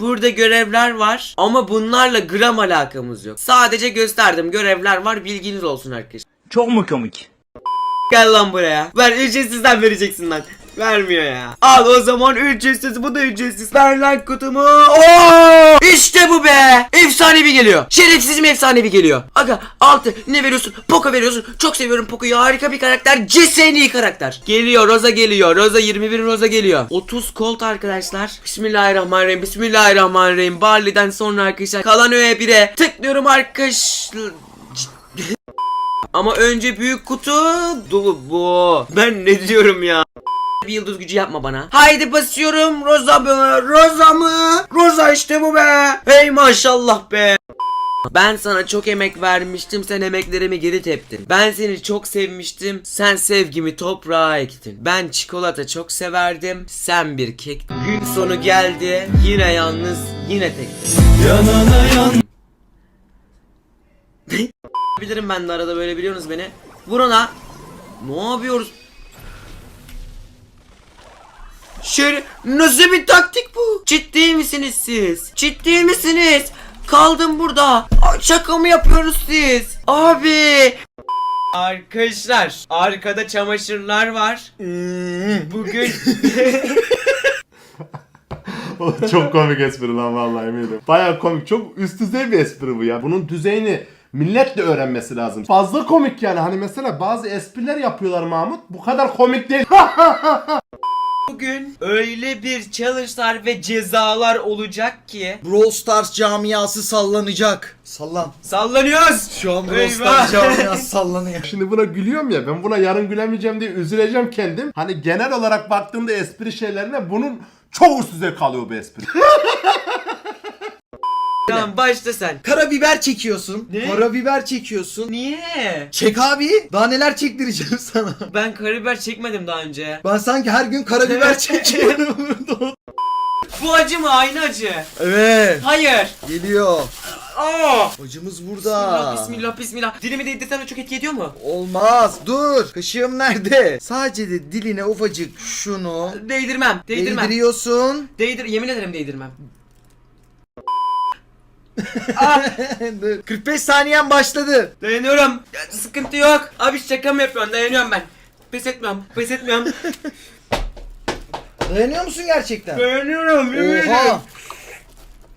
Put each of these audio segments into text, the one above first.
Burada görevler var ama bunlarla gram alakamız yok. Sadece gösterdim görevler var bilginiz olsun arkadaşlar. Çok mu komik? Gel lan buraya. Ver ücretsizden vereceksin lan. Vermiyor ya. Al o zaman ücretsiz bu da ücretsiz. Ver lan kutumu. Oo! İşte bu be. Efsanevi geliyor. Şerefsizim efsanevi geliyor. Aga altı ne veriyorsun? Poco veriyorsun. Çok seviyorum Poco'yu. Harika bir karakter. Ceseni karakter. Geliyor Rosa geliyor. Rosa 21 Rosa geliyor. 30 Colt arkadaşlar. Bismillahirrahmanirrahim. Bismillahirrahmanirrahim. Barley'den sonra arkadaşlar kalan öğe 1'e tıklıyorum arkadaşlar. Ama önce büyük kutu dolu bu. Ben ne diyorum ya? Bir yıldız gücü yapma bana. Haydi basıyorum Roza mı? Roza mı? Roza işte bu be. Hey maşallah be. Ben sana çok emek vermiştim sen emeklerimi geri teptin. Ben seni çok sevmiştim sen sevgimi toprağa ektin. Ben çikolata çok severdim sen bir kek. Gün sonu geldi yine yalnız yine tek. Bilirim ben de arada böyle biliyorsunuz beni. Vur ona. Ne yapıyoruz? Şöyle nasıl bir taktik bu? Ciddi misiniz siz? Ciddi misiniz? Kaldım burada. Şaka mı yapıyoruz siz? Abi. Arkadaşlar arkada çamaşırlar var. Bugün O çok komik espri lan vallahi eminim. Baya komik. Çok üst düzey bir espri bu ya. Bunun düzeyini millet de öğrenmesi lazım. Fazla komik yani. Hani mesela bazı espriler yapıyorlar Mahmut. Bu kadar komik değil. bugün öyle bir challenge'lar ve cezalar olacak ki Brawl Stars camiası sallanacak. Sallan. sallanıyoruz. Şu an Brawl Eyvah. Stars camiası sallanıyor. Şimdi buna gülüyorum ya. Ben buna yarın gülemeyeceğim diye üzüleceğim kendim. Hani genel olarak baktığımda espri şeylerine bunun çok üst düzey kalıyor bu espri. Tamam başla sen. Karabiber çekiyorsun. Ne? Karabiber çekiyorsun. Niye? Çek abi. Daha neler çektireceğim sana. Ben karabiber çekmedim daha önce. Ben sanki her gün karabiber çekiyorum. Bu acı mı? Aynı acı. evet. Hayır. Geliyor. Aa! Acımız Bismillah, burada. bismillah, bismillah. Dilimi değdirsem de çok etki ediyor mu? Olmaz. Dur. Kaşığım nerede? Sadece de diline ufacık şunu Değdirmem, değdirmem. değdiriyorsun. Değdir, yemin ederim değdirmem. Dur. 45 saniyen başladı. Dayanıyorum. Ya, sıkıntı yok. Abi şaka mı yapıyorsun? Dayanıyorum ben. Pes etmiyorum, pes etmiyorum. Dayanıyor musun gerçekten? Dayanıyorum, yemin ederim. Oha.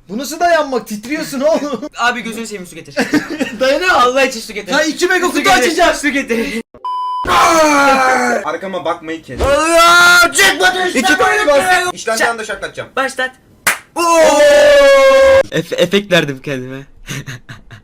Bu nasıl dayanmak? Titriyorsun oğlum. Abi gözünü seveyim su getir. Dayanıyor. Allah için su getir. Ha 2 mega Su kutu getir, açacağız. Su getir. Arkama bakmayı kes. Aa, çıkmadı işte. İki tane bas. İşlemden de şaklatacağım. Başlat. Efe efekt verdim kendime.